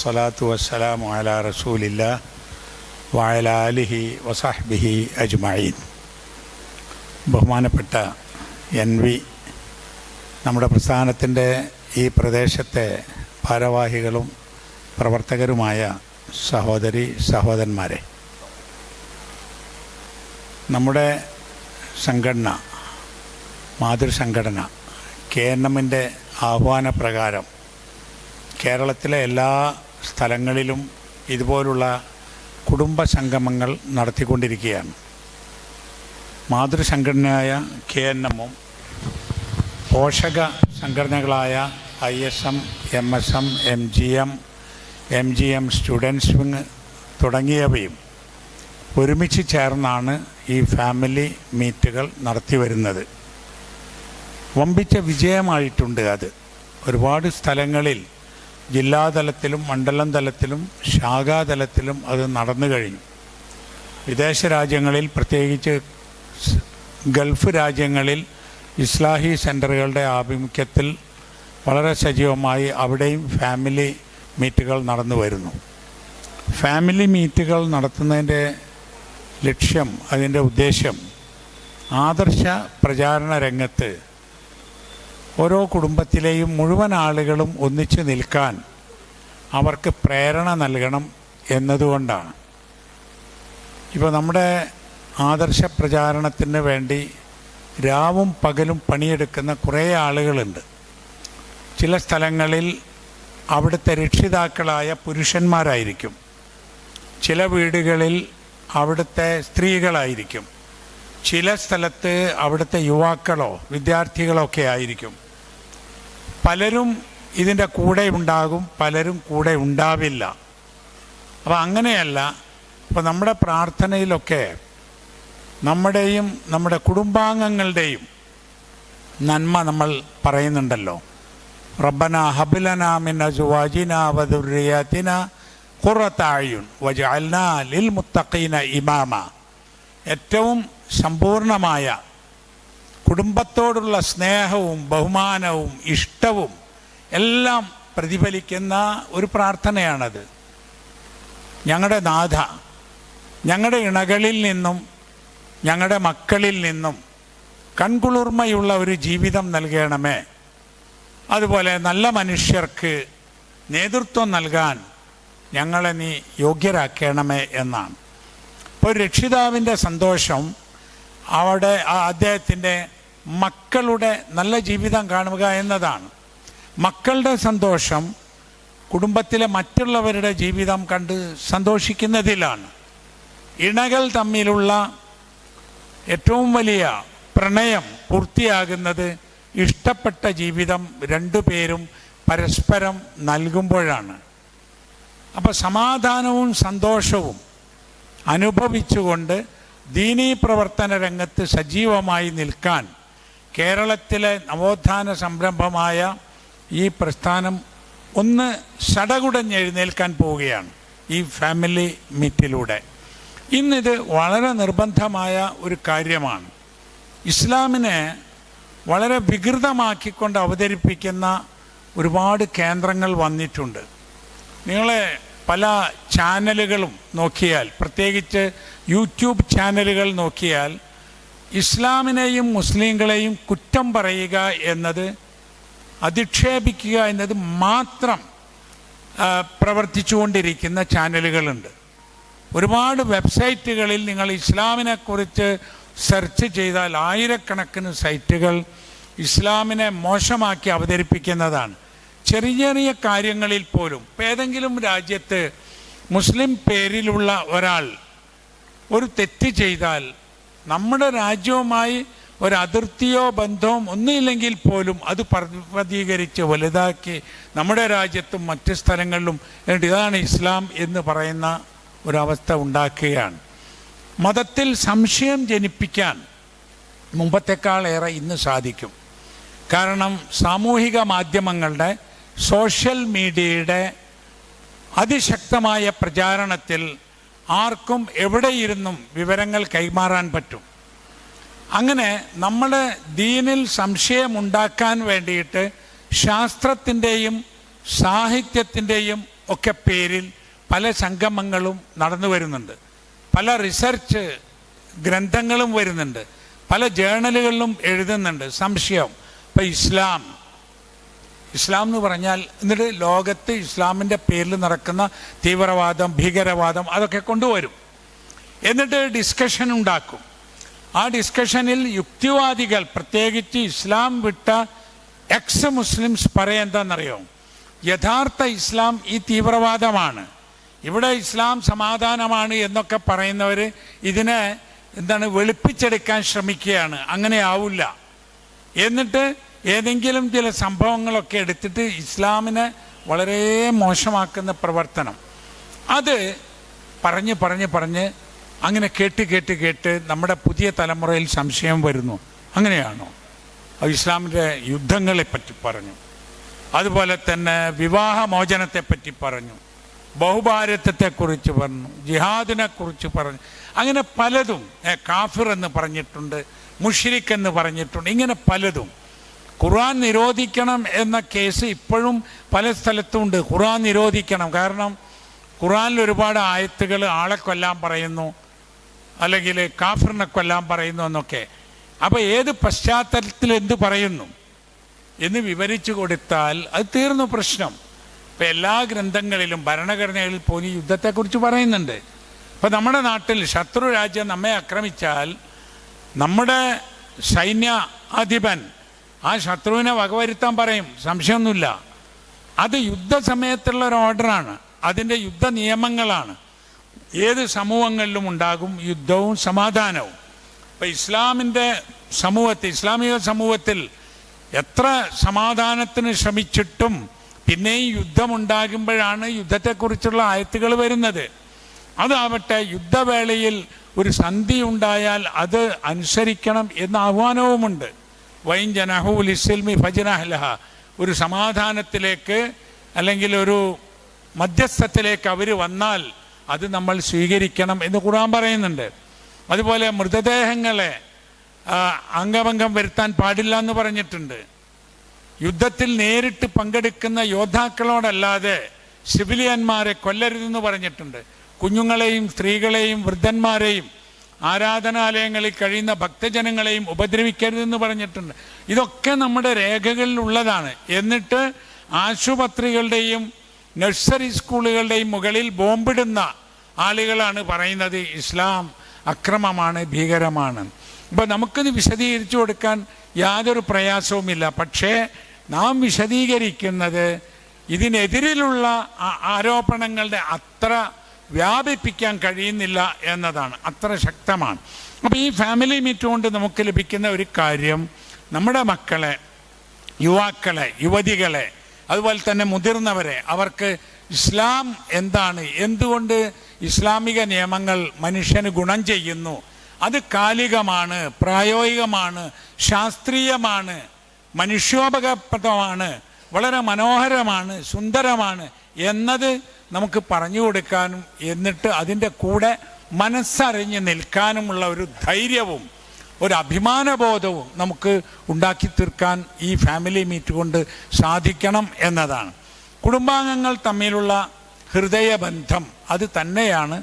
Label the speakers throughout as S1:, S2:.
S1: സ്വലാത്തു വസ്സലാമു അല റസൂലില്ല വായല അലിഹി വസാഹ്ബിഹി അജ്മഈൻ ബഹുമാനപ്പെട്ട എൻ വി നമ്മുടെ പ്രസ്ഥാനത്തിന്റെ ഈ പ്രദേശത്തെ ഭാരവാഹികളും പ്രവർത്തകരുമായ സഹോദരി സഹോദരന്മാരെ നമ്മുടെ സംഘടന മാതൃസംഘടന കെ എൻ എമ്മിന്റെ ആഹ്വാനപ്രകാരം കേരളത്തിലെ എല്ലാ സ്ഥലങ്ങളിലും ഇതുപോലുള്ള കുടുംബ സംഗമങ്ങൾ നടത്തിക്കൊണ്ടിരിക്കുകയാണ്. മാതൃസംഘടനയായ കെ എൻ എമ്മും പോഷക സംഘടനകളായ I S M M S M M G M M G M students wing തുടങ്ങിയവയും ഒരുമിച്ച് ചേർന്നാണ് ഈ ഫാമിലി മീറ്റുകൾ നടത്തി വരുന്നത്. വമ്പിച്ച വിജയമായിട്ടുണ്ട് അത്. ഒരുപാട് സ്ഥലങ്ങളിൽ ജില്ലാതലത്തിലും മണ്ഡലം തലത്തിലും ശാഖാതലത്തിലും അത് നടന്നു കഴിഞ്ഞു. വിദേശ രാജ്യങ്ങളിൽ പ്രത്യേകിച്ച് ഗൾഫ് രാജ്യങ്ങളിൽ ഇസ്ലാഹി സെന്ററുകളുടെ ആഭിമുഖ്യത്തിൽ വളരെ സജീവമായി അവിടെയും ഫാമിലി മീറ്റുകൾ നടന്നു വരുന്നു. ഫാമിലി മീറ്റുകൾ നടത്തുന്നതിന്റെ ലക്ഷ്യം അതിന്റെ ഉദ്ദേശ്യം ആദർശ പ്രചാരണ രംഗത്ത് ഓരോ കുടുംബത്തിലെയും മുഴുവൻ ആളുകളും ഒന്നിച്ചു നിൽക്കാൻ അവർക്ക് പ്രേരണ നൽകണം എന്നതുകൊണ്ടാണ്. ഇപ്പോൾ നമ്മുടെ ആദർശ പ്രചാരണത്തിന് വേണ്ടി രാവും പകലും പണിയെടുക്കുന്ന കുറേ ആളുകളുണ്ട്. ചില സ്ഥലങ്ങളിൽ അവിടുത്തെ രക്ഷിതാക്കളായ പുരുഷന്മാരായിരിക്കും. ചില വീടുകളിൽ അവിടുത്തെ സ്ത്രീകളായിരിക്കും. ചില സ്ഥലത്ത് അവിടുത്തെ യുവാക്കളോ വിദ്യാർത്ഥികളോ ഒക്കെ ആയിരിക്കും. പലരും ഇതിന്റെ കൂടെ ഉണ്ടാകും പലരും കൂടെ ഉണ്ടാവില്ല. അപ്പോൾ അങ്ങനെയല്ല അപ്പോൾ നമ്മുടെ പ്രാർത്ഥനയിലൊക്കെ നമ്മുടെയും നമ്മുടെ കുടുംബാംഗങ്ങളുടെയും നന്മ നമ്മൾ പറയുന്നുണ്ടല്ലോ. റബ്ബന ഹബിലന മിൻ അസുവാജിന വദുറിയാത്തിന ഖുറത്തായുൻ വജഅൽന ലിൽ മുത്തഖീന ഇമാമ. ഏറ്റവും സമ്പൂർണമായ കുടുംബത്തോടുള്ള സ്നേഹവും ബഹുമാനവും ഇഷ്ടവും എല്ലാം പ്രതിഫലിക്കുന്ന ഒരു പ്രാർത്ഥനയാണത്. ഞങ്ങളുടെ നാഥ ഞങ്ങളുടെ ഇണകളിൽ നിന്നും ഞങ്ങളുടെ മക്കളിൽ നിന്നും കൺകുളിർമയുള്ള ഒരു ജീവിതം നൽകണമേ. അതുപോലെ നല്ല മനുഷ്യർക്ക് നേതൃത്വം നൽകാൻ ഞങ്ങളെ നീ യോഗ്യരാക്കണമേ എന്നാണ്. ഇപ്പോൾ രക്ഷിതാവിന്റെ സന്തോഷം അവിടെ ആ അദ്ദേഹത്തിന്റെ മക്കളുടെ നല്ല ജീവിതം കാണുക എന്നതാണ്. മക്കളുടെ സന്തോഷം കുടുംബത്തിലെ മറ്റുള്ളവരുടെ ജീവിതം കണ്ട് സന്തോഷിക്കുന്നതിലാണ്. ഇണകൾ തമ്മിലുള്ള ഏറ്റവും വലിയ പ്രണയം പൂർത്തിയാകുന്നത് ഇഷ്ടപ്പെട്ട ജീവിതം രണ്ടുപേരും പരസ്പരം നൽകുമ്പോഴാണ്. അപ്പോൾ സമാധാനവും സന്തോഷവും അനുഭവിച്ചുകൊണ്ട് ദീനീ പ്രവർത്തന രംഗത്ത് സജീവമായി നിൽക്കാൻ കേരളത്തിലെ നവോത്ഥാന സംരംഭമായ ഈ പ്രസ്ഥാനം ഒന്ന് സടകുടഞ്ഞെഴുന്നേൽക്കാൻ പോവുകയാണ് ഈ ഫാമിലി മീറ്റിലൂടെ. ഇന്നിത് വളരെ നിർബന്ധമായ ഒരു കാര്യമാണ്. ഇസ്ലാമിനെ വളരെ വികൃതമാക്കിക്കൊണ്ട് അവതരിപ്പിക്കുന്ന ഒരുപാട് കേന്ദ്രങ്ങൾ വന്നിട്ടുണ്ട്. നിങ്ങളെ പല ചാനലുകളും നോക്കിയാൽ പ്രത്യേകിച്ച് യൂട്യൂബ് ചാനലുകൾ നോക്കിയാൽ ഇസ്ലാമിനെയും മുസ്ലിങ്ങളെയും കുറ്റം പറയുക എന്നത് അധിക്ഷേപിക്കുക എന്നത് മാത്രം പ്രവർത്തിച്ചുകൊണ്ടിരിക്കുന്ന ചാനലുകളുണ്ട്. ഒരുപാട് വെബ്സൈറ്റുകളിൽ നിങ്ങൾ ഇസ്ലാമിനെക്കുറിച്ച് സെർച്ച് ചെയ്താൽ ആയിരക്കണക്കിന് സൈറ്റുകൾ ഇസ്ലാമിനെ മോശമാക്കി അവതരിപ്പിക്കുന്നതാണ്. ചെറിയ ചെറിയ കാര്യങ്ങളിൽ പോലും ഇപ്പം ഏതെങ്കിലും രാജ്യത്ത് മുസ്ലിം പേരിലുള്ള ഒരാൾ ഒരു തെറ്റ് ചെയ്താൽ നമ്മുടെ രാജ്യവുമായി ഒരു അതിർത്തിയോ ബന്ധവും ഒന്നുമില്ലെങ്കിൽ പോലും അത് പർവതീകരിച്ച് വലുതാക്കി നമ്മുടെ രാജ്യത്തും മറ്റ് സ്ഥലങ്ങളിലും എന്നിട്ട് ഇതാണ് ഇസ്ലാം എന്ന് പറയുന്ന ഒരവസ്ഥ ഉണ്ടാക്കുകയാണ്. മതത്തിൽ സംശയം ജനിപ്പിക്കാൻ മുമ്പത്തെക്കാളേറെ ഇന്ന് സാധിക്കും. കാരണം സാമൂഹിക മാധ്യമങ്ങളുടെ സോഷ്യൽ മീഡിയയുടെ അതിശക്തമായ പ്രചാരണത്തിൽ ആർക്കും എവിടെയിരുന്നും വിവരങ്ങൾ കൈമാറാൻ പറ്റും. അങ്ങനെ നമ്മുടെ ദീനിൽ സംശയമുണ്ടാക്കാൻ വേണ്ടിയിട്ട് ശാസ്ത്രത്തിന്റെയും സാഹിത്യത്തിന്റെയും ഒക്കെ പേരിൽ പല സംഗമങ്ങളും നടന്നു വരുന്നുണ്ട്. പല റിസർച്ച് ഗ്രന്ഥങ്ങളും വരുന്നുണ്ട്. പല ജേണലുകളിലും എഴുതുന്നുണ്ട്. സംശയം. ഇപ്പം ഇസ്ലാം ഇസ്ലാം എന്ന് പറഞ്ഞാൽ എന്നിട്ട് ലോകത്ത് ഇസ്ലാമിന്റെ പേരിൽ നടക്കുന്ന തീവ്രവാദം ഭീകരവാദം അതൊക്കെ കൊണ്ടുവരും. എന്നിട്ട് ഡിസ്കഷൻ ഉണ്ടാക്കും. ആ ഡിസ്കഷനിൽ യുക്തിവാദികൾ പ്രത്യേകിച്ച് ഇസ്ലാം വിട്ട എക്സ് മുസ്ലിംസ് പറയാൻ എന്താണെന്നറിയോ? യഥാർത്ഥ ഇസ്ലാം ഈ തീവ്രവാദമാണ്. ഇവിടെ ഇസ്ലാം സമാധാനമാണ് എന്നൊക്കെ പറയുന്നവർ ഇതിനെ എന്താണ് വെളുപ്പിച്ചെടുക്കാൻ ശ്രമിക്കുകയാണ്. അങ്ങനെ ആവില്ല. എന്നിട്ട് ഏതെങ്കിലും ചില സംഭവങ്ങളൊക്കെ എടുത്തിട്ട് ഇസ്ലാമിനെ വളരെ മോശമാക്കുന്ന പ്രവർത്തനം. അത് പറഞ്ഞ് പറഞ്ഞ് പറഞ്ഞ് അങ്ങനെ കേട്ട് കേട്ട് കേട്ട് നമ്മുടെ പുതിയ തലമുറയിൽ സംശയം വരുന്നു. അങ്ങനെയാണോ? അത് ഇസ്ലാമിന്റെ യുദ്ധങ്ങളെപ്പറ്റി പറഞ്ഞു. അതുപോലെ തന്നെ വിവാഹമോചനത്തെപ്പറ്റി പറഞ്ഞു. ബഹുഭാരത്വത്തെക്കുറിച്ച് പറഞ്ഞു. ജിഹാദിനെ കുറിച്ച് പറഞ്ഞു. അങ്ങനെ പലതും കാഫിർ എന്ന് പറഞ്ഞിട്ടുണ്ട് മുഷിരിഖ് എന്ന് പറഞ്ഞിട്ടുണ്ട് ഇങ്ങനെ പലതും. ഖുർആൻ നിരോധിക്കണം എന്ന കേസ് ഇപ്പോഴും പല സ്ഥലത്തും ഉണ്ട് ഖുർആൻ നിരോധിക്കണം. കാരണം ഖുറാനിൽ ഒരുപാട് ആയത്തുകൾ ആളെ കൊല്ലാൻ പറയുന്നു. അല്ലെങ്കിൽ കാഫറിനെ കൊല്ലാൻ പറയുന്നു എന്നൊക്കെ. അപ്പോൾ ഏത് പശ്ചാത്തലത്തിൽ എന്ത് പറയുന്നു? എന്ന് വിവരിച്ചു കൊടുത്താൽ അത് തീർന്നു പ്രശ്നം. ഇപ്പം എല്ലാ ഗ്രന്ഥങ്ങളിലും ഭരണഘടനകളിൽ പോലും യുദ്ധത്തെക്കുറിച്ച് പറയുന്നുണ്ട്. ഇപ്പം നമ്മുടെ നാട്ടിൽ ശത്രു രാജ്യം നമ്മെ ആക്രമിച്ചാൽ നമ്മുടെ സൈന്യ അധിപൻ ആ ശത്രുവിനെ വകവരുത്താൻ പറയും. സംശയമൊന്നുമില്ല. അത് യുദ്ധസമയത്തുള്ള ഒരു ഓർഡറാണ്. അതിന്റെ യുദ്ധ നിയമങ്ങളാണ്. ഏത് സമൂഹങ്ങളിലും ഉണ്ടാകും യുദ്ധവും സമാധാനവും. ഇപ്പം ഇസ്ലാമിന്റെ സമൂഹത്തിൽ ഇസ്ലാമിക സമൂഹത്തിൽ എത്ര സമാധാനത്തിന് ശ്രമിച്ചിട്ടും പിന്നെയും യുദ്ധമുണ്ടാകുമ്പോഴാണ് യുദ്ധത്തെക്കുറിച്ചുള്ള ആയത്തുകൾ വരുന്നത്. അതാവട്ടെ യുദ്ധവേളയിൽ ഒരു സന്ധി ഉണ്ടായാൽ അത് അനുസരിക്കണം എന്ന ആഹ്വാനവുമുണ്ട്. വൈൻ ജനഹുൽ ഫജനഹലഹ ഒരു സമാധാനത്തിലേക്ക് അല്ലെങ്കിൽ ഒരു മധ്യസ്ഥത്തിലേക്ക് അവർ വന്നാൽ അത് നമ്മൾ സ്വീകരിക്കണം എന്ന് ഖുർആൻ പറയുന്നുണ്ട്. അതുപോലെ മൃതദേഹങ്ങളെ അംഗഭംഗം വരുത്താൻ പാടില്ല എന്ന് പറഞ്ഞിട്ടുണ്ട്. യുദ്ധത്തിൽ നേരിട്ട് പങ്കെടുക്കുന്ന യോദ്ധാക്കളോടല്ലാതെ സിവിലിയന്മാരെ കൊല്ലരുതെന്ന് പറഞ്ഞിട്ടുണ്ട്. കുഞ്ഞുങ്ങളെയും സ്ത്രീകളെയും വൃദ്ധന്മാരെയും ആരാധനാലയങ്ങളിൽ കഴിയുന്ന ഭക്തജനങ്ങളെയും ഉപദ്രവിക്കരുതെന്ന് പറഞ്ഞിട്ടുണ്ട്. ഇതൊക്കെ നമ്മുടെ രേഖകളിൽ ഉള്ളതാണ് എന്നിട്ട് ആശുപത്രികളുടെയും നഴ്സറി സ്കൂളുകളുടെയും മുകളിൽ ബോംബിടുന്ന ആളുകളാണ് പറയുന്നത് ഇസ്ലാം അക്രമമാണ് ഭീകരമാണ്. അപ്പോൾ നമുക്കിത് വിശദീകരിച്ചു കൊടുക്കാൻ യാതൊരു പ്രയാസവുമില്ല. പക്ഷേ നാം വിശദീകരിക്കുന്നത് ഇതിനെതിരിലുള്ള ആരോപണങ്ങളുടെ അത്ര വ്യാപിപ്പിക്കാൻ കഴിയുന്നില്ല എന്നതാണ്. അത്ര ശക്തമാണ്. അപ്പോൾ ഈ ഫാമിലി മീറ്റ് കൊണ്ട് നമുക്ക് ലഭിക്കുന്ന ഒരു കാര്യം നമ്മുടെ മക്കളെ യുവാക്കളെ യുവതികളെ അതുപോലെ തന്നെ മുതിർന്നവരെ അവർക്ക് ഇസ്ലാം എന്താണ്? എന്തുകൊണ്ട് ഇസ്ലാമിക നിയമങ്ങൾ മനുഷ്യന് ഗുണം ചെയ്യുന്നു? അത് കാലികമാണ് പ്രായോഗികമാണ് ശാസ്ത്രീയമാണ് മനുഷ്യോപകപ്രദമാണ് വളരെ മനോഹരമാണ് സുന്ദരമാണ് എന്നത് നമുക്ക് പറഞ്ഞു കൊടുക്കാനും എന്നിട്ട് അതിന്റെ കൂടെ മനസ്സറിഞ്ഞ് നിൽക്കാനുമുള്ള ഒരു ധൈര്യവും ഒരു അഭിമാനബോധവും നമുക്ക് ഉണ്ടാക്കി തീർക്കാൻ ഈ ഫാമിലി മീറ്റ് കൊണ്ട് സാധിക്കണം എന്നതാണ്. കുടുംബാംഗങ്ങൾ തമ്മിലുള്ള ഹൃദയബന്ധം അത് തന്നെയാണ്.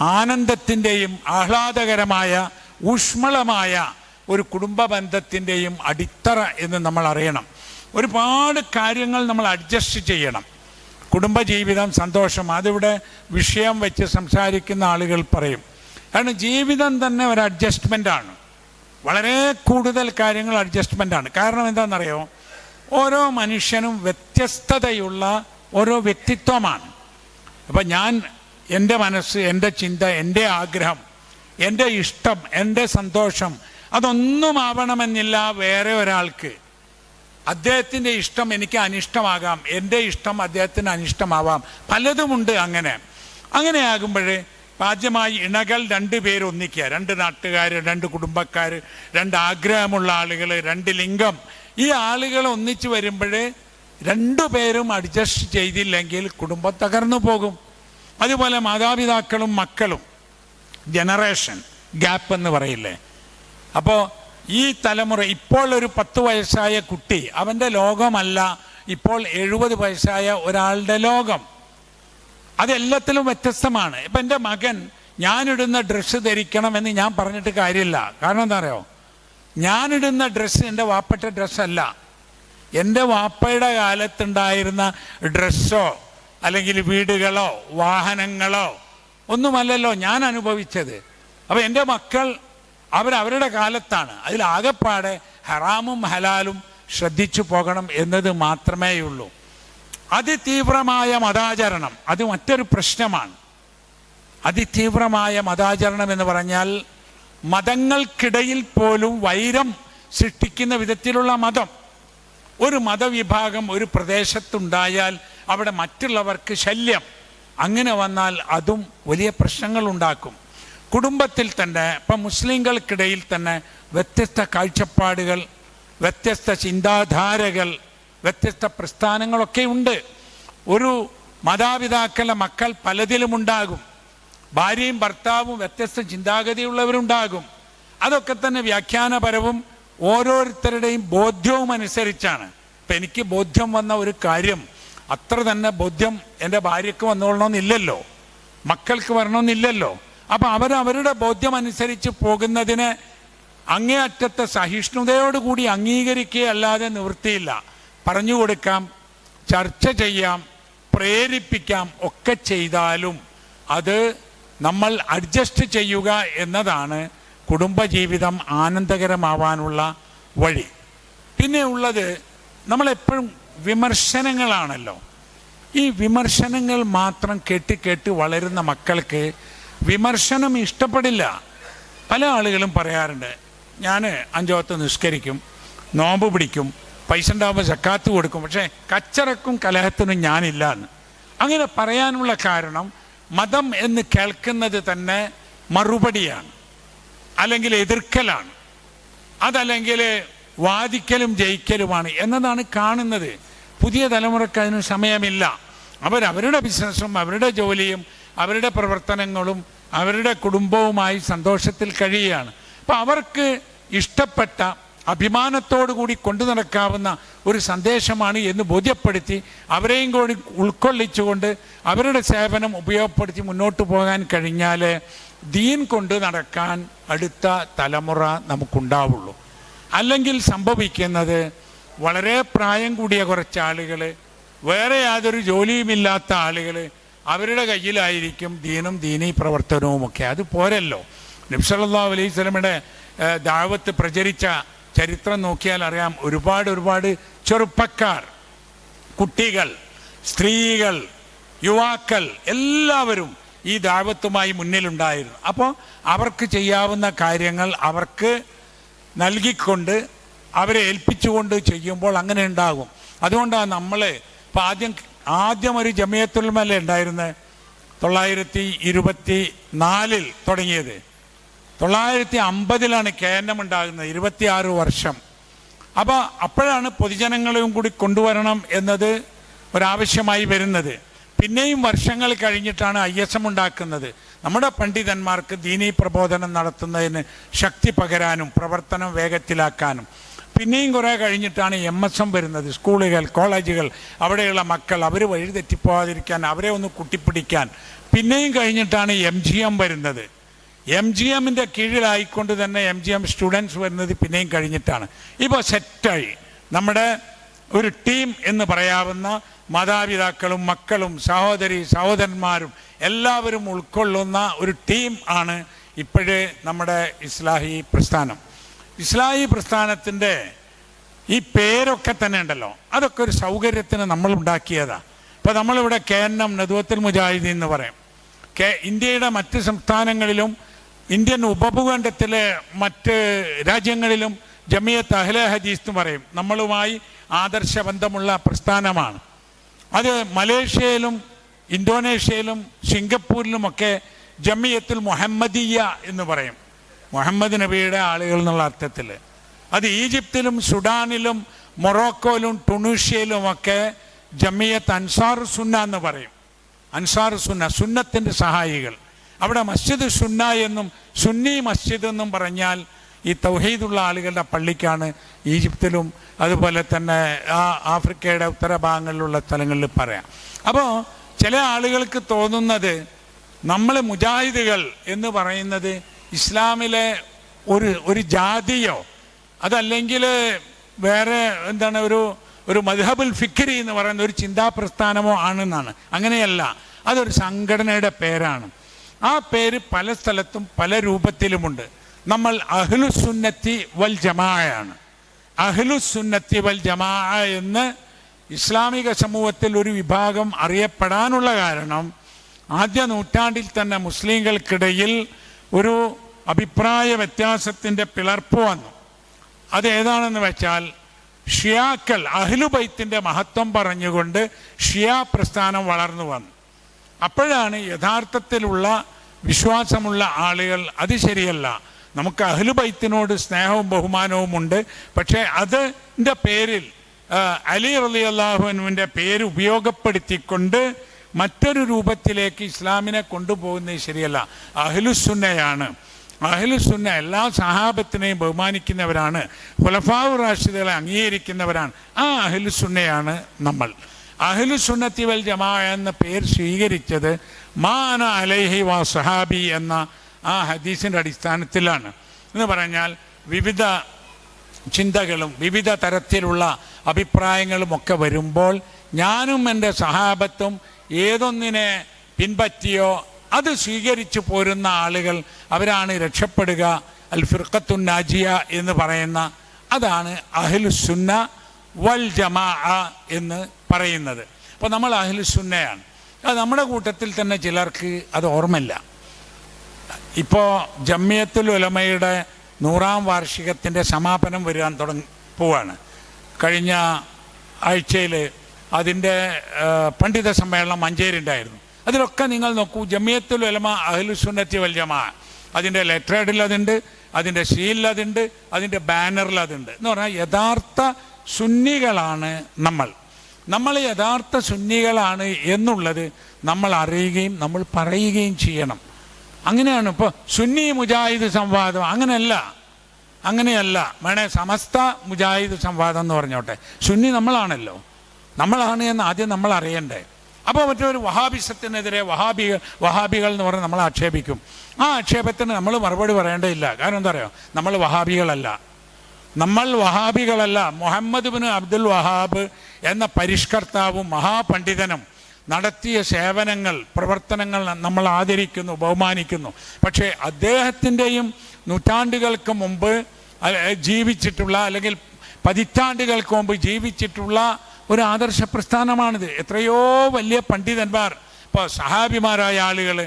S1: ആനന്ദത്തിന്റെയും ആഹ്ലാദകരമായ ഊഷ്മളമായ ഒരു കുടുംബ ബന്ധത്തിന്റെയും അടിത്തറ എന്ന് നമ്മൾ അറിയണം. ഒരുപാട് കാര്യങ്ങൾ നമ്മൾ അഡ്ജസ്റ്റ് ചെയ്യണം. കുടുംബജീവിതം സന്തോഷം അതിവിടെ വിഷയം വെച്ച് സംസാരിക്കുന്ന ആളുകൾ പറയും. കാരണം ജീവിതം തന്നെ ഒരു അഡ്ജസ്റ്റ്മെന്റ് ആണ്. വളരെ കൂടുതൽ കാര്യങ്ങൾ അഡ്ജസ്റ്റ്മെന്റ് ആണ്. കാരണം എന്താണെന്നറിയോ? ഓരോ മനുഷ്യനും വ്യത്യസ്തതയുള്ള ഓരോ വ്യക്തിത്വമാണ്. അപ്പം ഞാൻ എന്റെ മനസ്സ് എന്റെ ചിന്ത എന്റെ ആഗ്രഹം എന്റെ ഇഷ്ടം എന്റെ സന്തോഷം അതൊന്നും ആവണമെന്നില്ല വേറെ ഒരാൾക്ക്. അദ്ദേഹത്തിന്റെ ഇഷ്ടം എനിക്ക് അനിഷ്ടമാകാം. എന്റെ ഇഷ്ടം അദ്ദേഹത്തിന് അനിഷ്ടമാവാം. പലതുമുണ്ട് അങ്ങനെ. അങ്ങനെ ആകുമ്പോഴേ ആദ്യമായി ഇണകൾ രണ്ട് പേരൊന്നിക്കുക രണ്ട് നാട്ടുകാർ രണ്ട് കുടുംബക്കാർ രണ്ട് ആഗ്രഹമുള്ള ആളുകൾ രണ്ട് ലിംഗം. ഈ ആളുകൾ ഒന്നിച്ചു വരുമ്പോഴേ രണ്ടു പേരും അഡ്ജസ്റ്റ് ചെയ്തില്ലെങ്കിൽ കുടുംബം തകർന്നു പോകും. അതുപോലെ മാതാപിതാക്കളും മക്കളും. ജനറേഷൻ ഗ്യാപ്പ് എന്ന് പറയില്ലേ? അപ്പോൾ ഈ തലമുറ ഇപ്പോൾ ഒരു പത്ത് വയസ്സായ കുട്ടി അവന്റെ ലോകമല്ല ഇപ്പോൾ എഴുപത് വയസ്സായ ഒരാളുടെ ലോകം. അതെല്ലാത്തിലും വ്യത്യസ്തമാണ്. ഇപ്പം എന്റെ മകൻ ഞാനിടുന്ന ഡ്രസ്സ് ധരിക്കണമെന്ന് ഞാൻ പറഞ്ഞിട്ട് കാര്യമില്ല. കാരണം എന്താ അറിയോ ഞാനിടുന്ന ഡ്രസ്സ് എന്റെ വാപ്പറ്റ ഡ്രസ്സല്ല. എന്റെ വാപ്പയുടെ കാലത്തുണ്ടായിരുന്ന ഡ്രസ്സോ അല്ലെങ്കിൽ വീടുകളോ വാഹനങ്ങളോ ഒന്നുമല്ലല്ലോ ഞാൻ അനുഭവിച്ചത്. അപ്പോൾ എന്റെ മക്കൾ അവരവരുടെ കാലത്താണ്. അതിലാകെപ്പാടെ ഹറാമും ഹലാലും ശ്രദ്ധിച്ചു പോകണം എന്നത് മാത്രമേയുള്ളൂ. അതിതീവ്രമായ മതാചരണം അത് മറ്റൊരു പ്രശ്നമാണ്. അതിതീവ്രമായ മതാചരണം എന്ന് പറഞ്ഞാൽ മതങ്ങൾക്കിടയിൽ പോലും വൈരം സൃഷ്ടിക്കുന്ന വിധത്തിലുള്ള മതം. ഒരു മതവിഭാഗം ഒരു പ്രദേശത്തുണ്ടായാൽ അവിടെ മറ്റുള്ളവർക്ക് ശല്യം. അങ്ങനെ വന്നാൽ അതും വലിയ പ്രശ്നങ്ങൾ ഉണ്ടാക്കും. കുടുംബത്തിൽ തന്നെ ഇപ്പം മുസ്ലിങ്ങൾക്കിടയിൽ തന്നെ വ്യത്യസ്ത കാഴ്ചപ്പാടുകൾ വ്യത്യസ്ത ചിന്താധാരകൾ വ്യത്യസ്ത പ്രസ്ഥാനങ്ങളൊക്കെ ഉണ്ട്. ഒരു മാതാപിതാക്കളുടെ മക്കൾ പലതിലുമുണ്ടാകും ഭാര്യയും ഭർത്താവും വ്യത്യസ്ത ചിന്താഗതിയുള്ളവരുണ്ടാകും. അതൊക്കെ തന്നെ വ്യാഖ്യാനപരവും ഓരോരുത്തരുടെയും ബോധ്യവും അനുസരിച്ചാണ്. ഇപ്പം എനിക്ക് ബോധ്യം വന്ന ഒരു കാര്യം അത്ര തന്നെ ബോധ്യം എന്റെ ഭാര്യയ്ക്ക് വന്നോളണമെന്നില്ലല്ലോ. മക്കൾക്ക് വരണമെന്നില്ലല്ലോ. അപ്പം അവരവരുടെ ബോധ്യമനുസരിച്ച് പോകുന്നതിന് അങ്ങേയറ്റത്തെ സഹിഷ്ണുതയോടുകൂടി അംഗീകരിക്കുകയല്ലാതെ നിവൃത്തിയില്ല. പറഞ്ഞു കൊടുക്കാം ചർച്ച ചെയ്യാം പ്രേരിപ്പിക്കാം ഒക്കെ ചെയ്താലും അത് നമ്മൾ അഡ്ജസ്റ്റ് ചെയ്യുക എന്നതാണ് കുടുംബജീവിതം ആനന്ദകരമാവാനുള്ള വഴി. പിന്നെ ഉള്ളത് നമ്മളെപ്പോഴും വിമർശനങ്ങളാണല്ലോ. ഈ വിമർശനങ്ങൾ മാത്രം കേട്ട് കേട്ട് വളരുന്ന മക്കൾക്ക് വിമർശനം ഇഷ്ടപ്പെടില്ല. പല ആളുകളും പറയാറുണ്ട് ഞാൻ അഞ്ചോത്ത് നിഷ്കരിക്കും നോമ്പ് പിടിക്കും പൈസ ഉണ്ടാകുമ്പോൾ സക്കാത്ത് കൊടുക്കും പക്ഷേ കച്ചറക്കും കലഹത്തിനും ഞാനില്ല എന്ന്. അങ്ങനെ പറയാനുള്ള കാരണം മതം എന്ന് കേൾക്കുന്നത് തന്നെ മറുപടിയാണ് അല്ലെങ്കിൽ എതിർക്കലാണ് അതല്ലെങ്കിൽ വാദിക്കലും ജയിക്കലുമാണ് എന്നതാണ് കാണുന്നത്. പുതിയ തലമുറയ്ക്ക് അതിന് സമയമില്ല. അവരവരുടെ ബിസിനസ്സും അവരുടെ ജോലിയും അവരുടെ പ്രവർത്തനങ്ങളും അവരുടെ കുടുംബവുമായി സന്തോഷത്തിൽ കഴിയുകയാണ്. അപ്പം അവർക്ക് ഇഷ്ടപ്പെട്ട അഭിമാനത്തോടു കൂടി കൊണ്ടു നടക്കാവുന്ന ഒരു സന്ദേശമാണ് എന്ന് ബോധ്യപ്പെടുത്തി അവരെയും കൂടി ഉൾക്കൊള്ളിച്ചുകൊണ്ട് അവരുടെ സേവനം ഉപയോഗപ്പെടുത്തി മുന്നോട്ട് പോകാൻ കഴിഞ്ഞാൽ ദീൻ കൊണ്ട് നടക്കാൻ അടുത്ത തലമുറ നമുക്കുണ്ടാവുള്ളൂ. അല്ലെങ്കിൽ സംഭവിക്കുന്നത് വളരെ പ്രായം കൂടിയ കുറച്ച് ആളുകൾ വേറെ യാതൊരു ജോലിയുമില്ലാത്ത ആളുകൾ അവരുടെ കയ്യിലായിരിക്കും ദീനും ദീനീ പ്രവർത്തനവും ഒക്കെ അത് പോരല്ലോ. നബ്സല്ലാ അലൈഹി സ്വലമിയുടെ ദാവത്ത് പ്രചരിച്ച ചരിത്രം നോക്കിയാൽ അറിയാം ഒരുപാട് ഒരുപാട് ചെറുപ്പക്കാർ കുട്ടികൾ സ്ത്രീകൾ യുവാക്കൾ എല്ലാവരും ഈ ദാവത്തുമായി മുന്നിലുണ്ടായിരുന്നു. അപ്പോൾ അവർക്ക് ചെയ്യാവുന്ന കാര്യങ്ങൾ അവർക്ക് നൽകിക്കൊണ്ട് അവരെ ഏൽപ്പിച്ചുകൊണ്ട് ചെയ്യുമ്പോൾ അങ്ങനെ ഉണ്ടാകും. അതുകൊണ്ടാണ് നമ്മൾ ഇപ്പം ആദ്യം ആദ്യം ഒരു ജമിയത്തുൽമല ഉണ്ടായിരുന്നത് തൊള്ളായിരത്തി ഇരുപത്തി നാലിൽ തുടങ്ങിയത്. തൊള്ളായിരത്തി അമ്പതിലാണ് കേന്ദ്രം ഉണ്ടാകുന്നത് ഇരുപത്തിയാറ് വർഷം. അപ്പോൾ അപ്പോഴാണ് പൊതുജനങ്ങളെയും കൂടി കൊണ്ടുവരണം എന്നത് ഒരാവശ്യമായി വരുന്നത്. പിന്നെയും വർഷങ്ങൾ കഴിഞ്ഞിട്ടാണ് ഐ എസ് എം ഉണ്ടാക്കുന്നത്. നമ്മുടെ പണ്ഡിതന്മാർക്ക് ദീനീ പ്രബോധനം നടത്തുന്നതിന് ശക്തി പകരാനും പ്രവർത്തനം വേഗത്തിലാക്കാനും. പിന്നെയും കുറേ കഴിഞ്ഞിട്ടാണ് എം എസ് എം വരുന്നത്. സ്കൂളുകൾ കോളേജുകൾ അവിടെയുള്ള മക്കൾ. അവർ വഴിതെറ്റിപ്പോകാതിരിക്കാൻ അവരെ ഒന്ന് കുട്ടിപ്പിടിക്കാൻ. പിന്നെയും കഴിഞ്ഞിട്ടാണ് എം ജി എം വരുന്നത്. എം ജി എമ്മിന്റെ കീഴിലായിക്കൊണ്ട് തന്നെ എം ജി എം സ്റ്റുഡൻസ് വരുന്നത് പിന്നെയും കഴിഞ്ഞിട്ടാണ്. ഇപ്പോൾ സെറ്റായി നമ്മുടെ ഒരു ടീം എന്ന് പറയാവുന്ന മാതാപിതാക്കളും മക്കളും സഹോദരി സഹോദരന്മാരും എല്ലാവരും ഉൾക്കൊള്ളുന്ന ഒരു ടീം ആണ് ഇപ്പോഴേ നമ്മുടെ ഇസ്ലാഹി പ്രസ്ഥാനം. ഇസ്ലാഹി പ്രസ്ഥാനത്തിന്റെ ഈ പേരൊക്കെ തന്നെ ഉണ്ടല്ലോ. അതൊക്കെ ഒരു സൗകര്യത്തിന് നമ്മൾ ഉണ്ടാക്കിയതാണ് ഇപ്പോൾ നമ്മളിവിടെ കെ എൻ എം നദുവത്തിൽ മുജാഹിദീൻ എന്ന് പറയും. കെ ഇന്ത്യയുടെ മറ്റ് സംസ്ഥാനങ്ങളിലും ഇന്ത്യൻ ഉപഭൂഖണ്ഡത്തിലെ മറ്റ് രാജ്യങ്ങളിലും ജമിയത്ത് അഹ്ലെ ഹദീസ് എന്ന് പറയും. നമ്മളുമായി ആദർശബന്ധമുള്ള പ്രസ്ഥാനമാണ്. അത് മലേഷ്യയിലും ഇന്തോനേഷ്യയിലും സിംഗപ്പൂരിലുമൊക്കെ ജമിയത്തുൽ മുഹമ്മദിയ എന്ന് പറയും. മുഹമ്മദ് നബിയുടെ ആളുകൾ എന്നുള്ള അർത്ഥത്തിൽ. അത് ഈജിപ്തിലും സുഡാനിലും മൊറോക്കോയിലും ടുണീഷ്യയിലും ഒക്കെ ജമിയത്ത് അൻസാർ സുന്ന എന്ന് പറയും. അൻസാർ സുന്ന സുന്നത്തിന്റെ സഹായികൾ. അവിടെ മസ്ജിദ് സുന്ന എന്നും സുന്നി മസ്ജിദ് എന്നും പറഞ്ഞാൽ ഈ തൗഹീദുള്ള ആളുകളുടെ പള്ളിക്കാണ് ഈജിപ്തിലും അതുപോലെ തന്നെ ആ ആഫ്രിക്കയുടെ ഉത്തരഭാഗങ്ങളിലുള്ള സ്ഥലങ്ങളിൽ പറയാം. അപ്പോൾ ചില ആളുകൾക്ക് തോന്നുന്നത് നമ്മൾ മുജാഹിദുകൾ എന്ന് പറയുന്നത് ഇസ്ലാമിലെ ഒരു ഒരു ജാതിയോ അതല്ലെങ്കിൽ വേറെ എന്താണ് ഒരു ഒരു മദ്ഹബുൽ ഫിക്രി എന്ന് പറയുന്ന ഒരു ചിന്താ പ്രസ്ഥാനമോ ആണെന്നാണ്. അങ്ങനെയല്ല അതൊരു സംഘടനയുടെ പേരാണ്. ആ പേര് പല സ്ഥലത്തും പല രൂപത്തിലുമുണ്ട്. നമ്മൾ അഹ്ലുസുന്നത്തി വൽ ജമാഅയാണ്. അഹ്ലുസുന്നത്തി വൽ ജമാ എന്ന് ഇസ്ലാമിക സമൂഹത്തിൽ ഒരു വിഭാഗം അറിയപ്പെടാനുള്ള കാരണം ആദ്യ നൂറ്റാണ്ടിൽ തന്നെ മുസ്ലിങ്ങൾക്കിടയിൽ ഒരു അഭിപ്രായ വ്യത്യാസത്തിന്റെ പിളർപ്പ് വന്നു. അത് ഏതാണെന്ന് വെച്ചാൽ ഷിയാക്കൾ അഹ്ലുബൈത്തിന്റെ മഹത്വം പറഞ്ഞുകൊണ്ട് ഷിയാ പ്രസ്ഥാനം വളർന്നു വന്നു. അപ്പോഴാണ് യഥാർത്ഥത്തിലുള്ള വിശ്വാസമുള്ള ആളുകൾ അത് ശരിയല്ല. നമുക്ക് അഹ്ലുബൈത്തിനോട് സ്നേഹവും ബഹുമാനവും ഉണ്ട്. പക്ഷേ അതിന്റെ പേരിൽ അലി റലി അള്ളാഹുവിന്റെ പേര് ഉപയോഗപ്പെടുത്തിക്കൊണ്ട് മറ്റൊരു രൂപത്തിലേക്ക് ഇസ്ലാമിനെ കൊണ്ടുപോകുന്നത് ശരിയല്ല. അഹ്ലുസുന്നയാണ് അഹ്ലുസുന്ന എല്ലാ സഹാബത്തിനെയും ബഹുമാനിക്കുന്നവരാണ്. ഹുലഫാവു റാഷിദുകളെ അംഗീകരിക്കുന്നവരാണ്. ആ അഹ്ലുസുന്നയാണ് നമ്മൾ. അഹ്ലുസുന്നത്തി വൽ ജമാ എന്ന പേര് സ്വീകരിച്ചത് മാന അലൈഹി വാ സഹാബി എന്ന ആ ഹദീസിന്റെ അടിസ്ഥാനത്തിലാണ്. എന്ന് പറഞ്ഞാൽ വിവിധ ചിന്തകളും വിവിധ തരത്തിലുള്ള അഭിപ്രായങ്ങളും ഒക്കെ വരുമ്പോൾ ഞാനും എന്റെ സഹാബത്തും ഏതൊന്നിനെ പിൻപറ്റിയോ അത് സ്വീകരിച്ചു പോരുന്ന ആളുകൾ അവരാണ് രക്ഷപ്പെടുക. അൽ ഫിർക്കത്തു നാജിയ എന്ന് പറയുന്ന അതാണ് അഹ്ലുസുന്ന വൽ ജമാ എന്ന് പറയുന്നത്. അപ്പോൾ നമ്മൾ അഹ്ലുസുന്നയാണ് അത് നമ്മുടെ കൂട്ടത്തിൽ തന്നെ ചിലർക്ക് അത് ഓർമ്മയില്ല. ഇപ്പോൾ ജമ്മിയത്തുൽ ഉലമയുടെ നൂറാം വാർഷികത്തിന്റെ സമാപനം വരാൻ തുടങ്ങി പോവാണ്. കഴിഞ്ഞ ആഴ്ചയിൽ അതിന്റെ പണ്ഡിത സമ്മേളനം മഞ്ചേരി ഉണ്ടായിരുന്നു അതിലൊക്കെ നിങ്ങൾ നോക്കൂ ജമിയത്തുൽ ഉലമ അഹ്ലുസുന്നത്തി വൽ ജമാ. അതിന്റെ ലെറ്ററേഡിൽ അതുണ്ട് അതിന്റെ ഷീലിൽ അതുണ്ട് അതിന്റെ ബാനറിൽ അതുണ്ട്. എന്ന് പറഞ്ഞാൽ യഥാർത്ഥ സുന്നികളാണ് നമ്മൾ. നമ്മൾ യഥാർത്ഥ സുന്നികളാണ് എന്നുള്ളത് നമ്മൾ അറിയുകയും നമ്മൾ പറയുകയും ചെയ്യണം. അങ്ങനെയാണ് ഇപ്പോൾ സുന്നി മുജാഹിദ് സംവാദം. അങ്ങനെയല്ല. അങ്ങനെയല്ല. വേണേ സമസ്ത മുജാഹിദ് സംവാദം എന്ന് പറഞ്ഞോട്ടെ. സുന്നി നമ്മളാണല്ലോ. നമ്മളാണ് എന്ന് ആദ്യം നമ്മൾ അറിയണ്ടേ. അപ്പോൾ മറ്റൊരു വഹാബിസത്തിനെതിരെ വഹാബികൾ വഹാബികൾ എന്ന് പറഞ്ഞ് നമ്മൾ ആക്ഷേപിക്കും. ആ ആക്ഷേപത്തിന് നമ്മൾ മറുപടി പറയേണ്ടതില്ല. കാരണം എന്താ പറയുക നമ്മൾ വഹാബികളല്ല. നമ്മൾ വഹാബികളല്ല. മുഹമ്മദ് ബിൻ അബ്ദുൽ വഹാബ് എന്ന പരിഷ്കർത്താവും മഹാപണ്ഡിതനും നടത്തിയ സേവനങ്ങൾ പ്രവർത്തനങ്ങൾ നമ്മൾ ആദരിക്കുന്നു ബഹുമാനിക്കുന്നു. പക്ഷേ അദ്ദേഹത്തിന്റെയും നൂറ്റാണ്ടുകൾക്ക് മുമ്പ് ജീവിച്ചിട്ടുള്ള അല്ലെങ്കിൽ പതിറ്റാണ്ടുകൾക്ക് മുമ്പ് ജീവിച്ചിട്ടുള്ള ഒരു ആദർശ പ്രസ്ഥാനമാണിത് എത്രയോ വലിയ പണ്ഡിതന്മാർ ഇപ്പോൾ സഹാബിമാരായ ആളുകൾ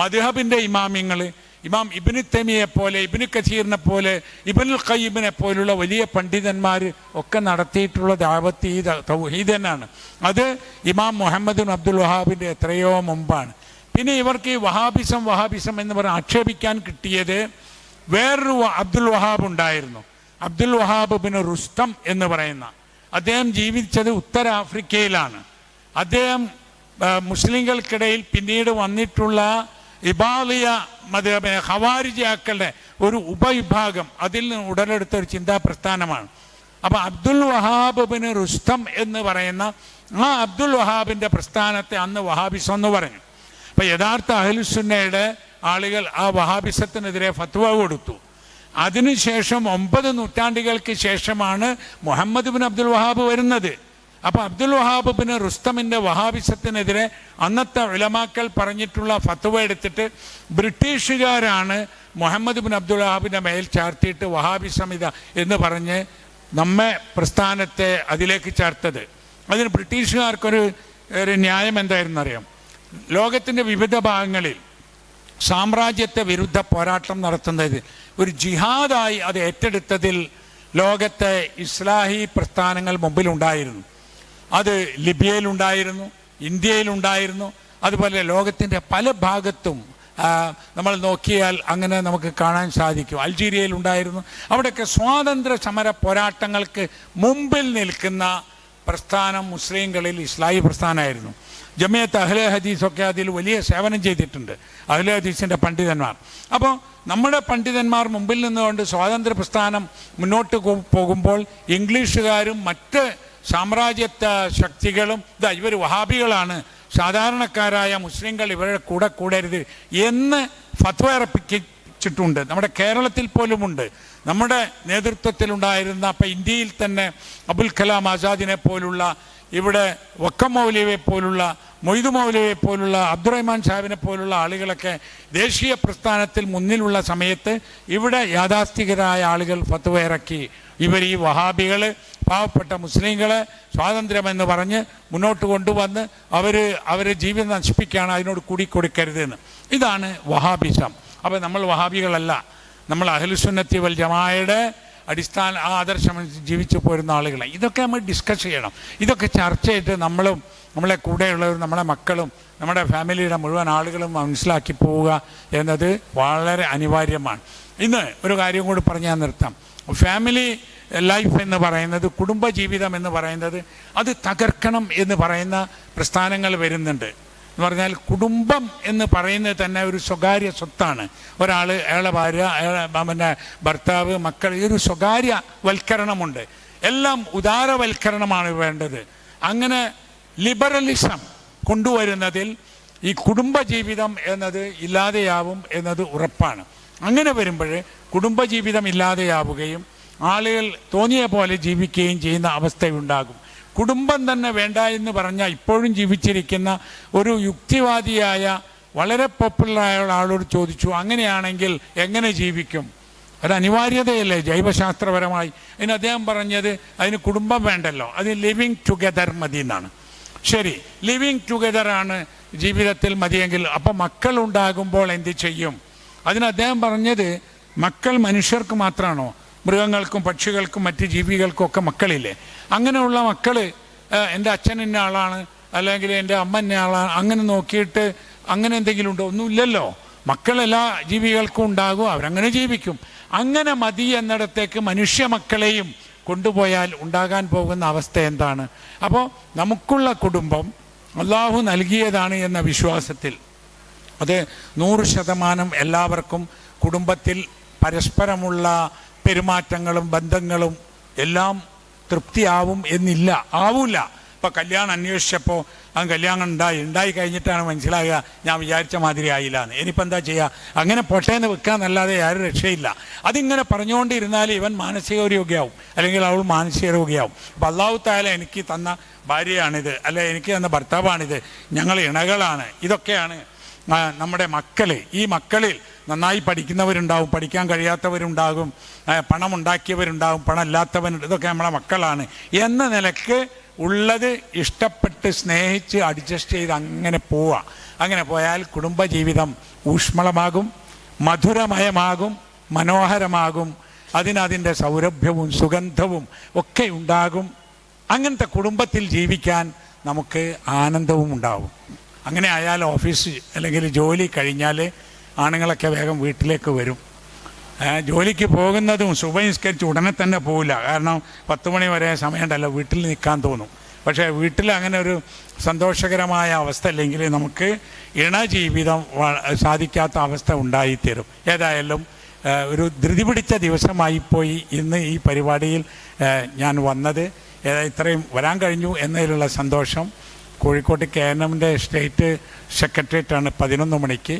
S1: മധുഹബിന്റെ ഇമാമിങ്ങൾ ഇമാം ഇബിന് തെമിയെ പോലെ ഇബിന് കസീറിനെ പോലെ ഇബിനുൽ ഖയ്യിബിനെ പോലുള്ള വലിയ പണ്ഡിതന്മാർ ഒക്കെ നടത്തിയിട്ടുള്ള ദാവത്ത് ഈ തൗഹീദ് തന്നെയാണ്. അത് ഇമാം മുഹമ്മദ് അബ്ദുൽ വഹാബിന്റെ എത്രയോ മുമ്പാണ്. പിന്നെ ഇവർക്ക് ഈ വഹാബിസം വഹാബിസം എന്ന് പറഞ്ഞ് ആക്ഷേപിക്കാൻ കിട്ടിയത് വേറൊരു അബ്ദുൽ വഹാബ് ഉണ്ടായിരുന്നു. അബ്ദുൽ വഹാബ് ബിൻ റുസ്തം എന്ന് പറയുന്ന അദ്ദേഹം ജീവിച്ചത് ഉത്തരാഫ്രിക്കയിലാണ്. അദ്ദേഹം മുസ്ലിങ്ങൾക്കിടയിൽ പിന്നീട് വന്നിട്ടുള്ള ഇബാലിയ മത ഹവാരിജാക്കളുടെ ഒരു ഉപവിഭാഗം അതിൽ നിന്ന് ഉടലെടുത്ത ഒരു ചിന്താ പ്രസ്ഥാനമാണ് അപ്പോൾ അബ്ദുൽ വഹാബ് ബിൻ റുസ്തം എന്ന് പറയുന്ന ആ അബ്ദുൽ വഹാബിന്റെ പ്രസ്ഥാനത്തെ അന്ന് വഹാബിസം എന്ന് പറഞ്ഞു. അപ്പോൾ യഥാർത്ഥ അഹലുസുന്നയുടെ ആളുകൾ ആ വഹാബിസത്തിനെതിരെ ഫത്വ കൊടുത്തു. അതിനുശേഷം ഒമ്പത് നൂറ്റാണ്ടുകൾക്ക് ശേഷമാണ് മുഹമ്മദ് ബിൻ അബ്ദുൽ വഹാബ് വരുന്നത്. അപ്പോൾ അബ്ദുൽ വഹാബ് ബിൻ റുസ്തമിന്റെ വഹാബിസത്തിനെതിരെ അന്നത്തെ ഉലമാക്കൽ പറഞ്ഞിട്ടുള്ള ഫത്വ എടുത്തിട്ട് ബ്രിട്ടീഷുകാരാണ് മുഹമ്മദ് ബിൻ അബ്ദുൽ വഹാബിന്റെ മേൽ ചാർത്തിയിട്ട് വഹാബിസം ഇത എന്ന് പറഞ്ഞ് നമ്മെ പ്രസ്ഥാനത്തെ അതിലേക്ക് ചേർത്തത്. അതിന് ബ്രിട്ടീഷുകാർക്കൊരു ഒരു ന്യായം എന്തായിരുന്നു അറിയാം ലോകത്തിന്റെ വിവിധ ഭാഗങ്ങളിൽ സാമ്രാജ്യത്തെ വിരുദ്ധ പോരാട്ടം നടത്തുന്നത് ഒരു ജിഹാദായി അത് ഏറ്റെടുത്തതിൽ ലോകത്തെ ഇസ്ലാഹി പ്രസ്ഥാനങ്ങൾ മുമ്പിലുണ്ടായിരുന്നു. അത് ലിബിയയിലുണ്ടായിരുന്നു ഇന്ത്യയിലുണ്ടായിരുന്നു അതുപോലെ ലോകത്തിന്റെ പല ഭാഗത്തും നമ്മൾ നോക്കിയാൽ അങ്ങനെ നമുക്ക് കാണാൻ സാധിക്കും. അൾജീരിയയിലുണ്ടായിരുന്നു. അവിടെയൊക്കെ സ്വാതന്ത്ര്യ സമര പോരാട്ടങ്ങൾക്ക് മുമ്പിൽ നിൽക്കുന്ന പ്രസ്ഥാനം മുസ്ലിങ്ങളിൽ ഇസ്ലാഹി പ്രസ്ഥാനമായിരുന്നു. ജമിയത്ത് അഹ്ലെ ഹദീസൊക്കെ അതിൽ വലിയ സേവനം ചെയ്തിട്ടുണ്ട്. അഹ്ലെ ഹദീസിന്റെ പണ്ഡിതന്മാർ. അപ്പോൾ നമ്മുടെ പണ്ഡിതന്മാർ മുമ്പിൽ നിന്നുകൊണ്ട് സ്വാതന്ത്ര്യ പ്രസ്ഥാനം മുന്നോട്ട് പോകുമ്പോൾ ഇംഗ്ലീഷുകാരും മറ്റ് സാമ്രാജ്യത്വ ശക്തികളും ഇതാ ഇവർ വഹാബികളാണ് സാധാരണക്കാരായ മുസ്ലിങ്ങൾ ഇവരുടെ കൂടെ കൂടരുത് എന്ന് ഫത്വ ഇറപ്പിച്ചിട്ടുണ്ട് നമ്മുടെ കേരളത്തിൽ പോലുമുണ്ട്. നമ്മുടെ നേതൃത്വത്തിലുണ്ടായിരുന്ന അപ്പം ഇന്ത്യയിൽ തന്നെ അബുൽ കലാം ആസാദിനെ പോലുള്ള ഇവിടെ വക്കം മൗലവിയെ പോലുള്ള മൊയ്തു മൗലവിയെ പോലുള്ള അബ്ദുറഹ്മാൻ സാഹിബിനെ പോലുള്ള ആളുകളൊക്കെ ദേശീയ പ്രസ്ഥാനത്തിൽ മുന്നിലുള്ള സമയത്ത് ഇവിടെ യാഥാസ്ഥികരായ ആളുകൾ ഫത്വ ഇറക്കി. ഇവർ ഈ വഹാബികൾ പാവപ്പെട്ട മുസ്ലിങ്ങളെ സ്വാതന്ത്ര്യമെന്ന് പറഞ്ഞ് മുന്നോട്ട് കൊണ്ടുവന്ന് അവർ അവരെ ജീവിതം നശിപ്പിക്കുകയാണ് അതിനോട് കൂടി കൊടുക്കരുതെന്ന്. ഇതാണ് വഹാബിസം. അപ്പോൾ നമ്മൾ വഹാബികളല്ല. നമ്മൾ അഹലുസുന്നത്തി വൽ ജമായയുടെ അടിസ്ഥാന ആ ആദർശം ജീവിച്ചു പോരുന്ന ആളുകളെ. ഇതൊക്കെ നമ്മൾ ഡിസ്കസ് ചെയ്യണം. ഇതൊക്കെ ചർച്ച ചെയ്ത് നമ്മളും നമ്മളെ കൂടെയുള്ളവരും നമ്മളെ മക്കളും നമ്മുടെ ഫാമിലിയുടെ മുഴുവൻ ആളുകളും മനസ്സിലാക്കി പോവുക എന്നത് വളരെ അനിവാര്യമാണ്. ഇന്ന് ഒരു കാര്യം കൂടി പറഞ്ഞാൽ നിർത്താം. ഫാമിലി ലൈഫ് എന്ന് പറയുന്നത് കുടുംബജീവിതം എന്ന് പറയുന്നത് അത് തകർക്കണം എന്ന് പറയുന്ന പ്രസ്ഥാനങ്ങൾ വരുന്നുണ്ട്. എന്ന് പറഞ്ഞാൽ കുടുംബം എന്ന് പറയുന്നത് തന്നെ ഒരു സ്വകാര്യ സ്വത്താണ്. ഒരാൾ അയാളെ ഭാര്യ അയാളെ ഭർത്താവ് മക്കൾ ഈ ഒരു സ്വകാര്യ വൽക്കരണമുണ്ട്. എല്ലാം ഉദാരവൽക്കരണമാണ് വേണ്ടത്. അങ്ങനെ ലിബറലിസം കൊണ്ടുവരുന്നതിൽ ഈ കുടുംബജീവിതം എന്നത് ഇല്ലാതെയാവും എന്നത് ഉറപ്പാണ്. അങ്ങനെ വരുമ്പോൾ കുടുംബജീവിതം ഇല്ലാതെയാവുകയും ആളുകൾ തോന്നിയ പോലെ ജീവിക്കുകയും ചെയ്യുന്ന അവസ്ഥയുണ്ടാകും. കുടുംബം തന്നെ വേണ്ട എന്ന് പറഞ്ഞാൽ ഇപ്പോഴും ജീവിച്ചിരിക്കുന്ന ഒരു യുക്തിവാദിയായ വളരെ പോപ്പുലറായ ആളോട് ചോദിച്ചു അങ്ങനെയാണെങ്കിൽ എങ്ങനെ ജീവിക്കും? ഒരു അനിവാര്യതയല്ലേ ജൈവശാസ്ത്രപരമായി. അതിന് അദ്ദേഹം പറഞ്ഞത് അതിന് കുടുംബം വേണ്ടല്ലോ അത് ലിവിങ് ടുഗദർ മതി എന്നാണ്. ശരി ലിവിങ് ടുഗദർ ആണ് ജീവിതത്തിൽ മതിയെങ്കിൽ അപ്പം മക്കൾ ഉണ്ടാകുമ്പോൾ എന്ത് ചെയ്യും? അതിന് അദ്ദേഹം പറഞ്ഞത് മക്കൾ മനുഷ്യർക്ക് മാത്രമാണോ മൃഗങ്ങൾക്കും പക്ഷികൾക്കും മറ്റ് ജീവികൾക്കും ഒക്കെ മക്കളില്ലേ? അങ്ങനെയുള്ള മക്കൾ എന്റെ അച്ഛൻ ഇന്ന ആളാണ് അല്ലെങ്കിൽ എന്റെ അമ്മ ഇന്ന ആളാണ് അങ്ങനെ നോക്കിയിട്ട് അങ്ങനെ എന്തെങ്കിലും ഉണ്ടോ? ഒന്നുമില്ലല്ലോ മക്കളെല്ലാ ജീവികൾക്കും ഉണ്ടാകും അവരങ്ങനെ ജീവിക്കും. അങ്ങനെ മതി എന്നിടത്തേക്ക് മനുഷ്യ മക്കളെയും കൊണ്ടുപോയാൽ ഉണ്ടാകാൻ പോകുന്ന അവസ്ഥ എന്താണ്? അപ്പോൾ നമുക്കുള്ള കുടുംബം അള്ളാഹു നൽകിയതാണ് എന്ന വിശ്വാസത്തിൽ. അത് നൂറ് ശതമാനം എല്ലാവർക്കും കുടുംബത്തിൽ പരസ്പരമുള്ള പെരുമാറ്റങ്ങളും ബന്ധങ്ങളും എല്ലാം തൃപ്തിയാവും എന്നില്ല. ആവൂല. ഇപ്പൊ കല്യാണം അന്വേഷിച്ചപ്പോൾ ആ കല്യാണം ഉണ്ടായി. ഉണ്ടായി കഴിഞ്ഞിട്ടാണ് മനസ്സിലാകുക ഞാൻ വിചാരിച്ച മാതിരി ആയില്ല എന്ന് ഇനിയിപ്പോൾ എന്താ ചെയ്യുക അങ്ങനെ പൊട്ടേന്ന് വെക്കാന്നല്ലാതെ ആരും രക്ഷയില്ല. അതിങ്ങനെ പറഞ്ഞുകൊണ്ടിരുന്നാൽ ഇവൻ മാനസിക രോഗിയാവും അല്ലെങ്കിൽ അവൾ മാനസിക രോഗിയാവും അപ്പം അള്ളാഹു എനിക്ക് തന്ന ഭാര്യയാണിത്. അല്ലെ എനിക്ക് തന്ന ഭർത്താവാണിത്. ഞങ്ങൾ ഇണകളാണ്. ഇതൊക്കെയാണ് നമ്മുടെ മക്കൾ ഈ മക്കളിൽ നന്നായി പഠിക്കുന്നവരുണ്ടാവും പഠിക്കാൻ കഴിയാത്തവരുണ്ടാകും പണം ഉണ്ടാക്കിയവരുണ്ടാവും പണം ഇല്ലാത്തവൻ ഇതൊക്കെ നമ്മളെ മക്കളാണ്. എന്ന നിലയ്ക്ക് ഉള്ളത് ഇഷ്ടപ്പെട്ട് സ്നേഹിച്ച് അഡ്ജസ്റ്റ് ചെയ്ത് അങ്ങനെ പോവാം. അങ്ങനെ പോയാൽ കുടുംബജീവിതം ഊഷ്മളമാകും മധുരമയമാകും മനോഹരമാകും അതിനതിന്റെ സൗരഭ്യവും സുഗന്ധവും ഒക്കെ ഉണ്ടാകും. അങ്ങനത്തെ കുടുംബത്തിൽ ജീവിക്കാൻ നമുക്ക് ആനന്ദവും ഉണ്ടാവും അങ്ങനെ ആയാൽ ഓഫീസ് അല്ലെങ്കിൽ ജോലി കഴിഞ്ഞാൽ ആണുങ്ങളൊക്കെ വേഗം വീട്ടിലേക്ക് വരും. ജോലിക്ക് പോകുന്നതും സുബഹിസ്കരിച്ച് ഉടനെ തന്നെ പോവില്ല. കാരണം പത്ത് മണി വരെ സമയമുണ്ടല്ലോ വീട്ടിൽ നിൽക്കാൻ തോന്നും. പക്ഷേ വീട്ടിൽ അങ്ങനെ ഒരു സന്തോഷകരമായ അവസ്ഥ അല്ലെങ്കിൽ നമുക്ക് ഇണജീവിതം ജീവിതം സാധിക്കാത്ത അവസ്ഥ ഉണ്ടായിത്തീരും. ഏതായാലും ഒരു ധൃതി പിടിച്ച ദിവസമായിപ്പോയി ഇന്ന് ഈ പരിപാടിയിൽ ഞാൻ വന്നത്. ഇത്രയും വരാൻ കഴിഞ്ഞു എന്നതിലുള്ള സന്തോഷം. കോഴിക്കോട് കെ എൻ എമ്മിന്റെ സ്റ്റേറ്റ് സെക്രട്ടേറിയറ്റാണ് പതിനൊന്ന് മണിക്ക്.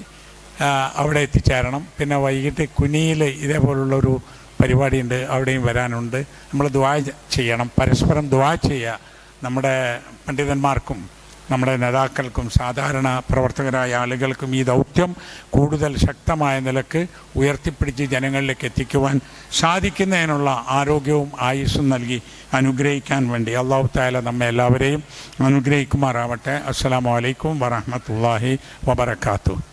S1: അവിടെ എത്തിച്ചേരണം. പിന്നെ വൈകിട്ട് കുനിയിൽ ഇതേപോലുള്ളൊരു പരിപാടിയുണ്ട് അവിടെയും വരാനുണ്ട്. നമ്മൾ ദ്വാ ചെയ്യണം. പരസ്പരം ദ്വാ ചെയ്യുക നമ്മുടെ പണ്ഡിതന്മാർക്കും നമ്മുടെ നേതാക്കൾക്കും സാധാരണ പ്രവർത്തകരായ ആളുകൾക്കും ഈ ദൗത്യം കൂടുതൽ ശക്തമായ നിലയ്ക്ക് ഉയർത്തിപ്പിടിച്ച് ജനങ്ങളിലേക്ക് എത്തിക്കുവാൻ സാധിക്കുന്നതിനുള്ള ആരോഗ്യവും ആയുസ്സും നൽകി അനുഗ്രഹിക്കാൻ വേണ്ടി അള്ളാഹു താല നമ്മെ എല്ലാവരെയും അനുഗ്രഹിക്കുമാറാവട്ടെ. അസ്സാം വലൈക്കും വറഹമത്തല്ലാഹി വബർക്കാത്തു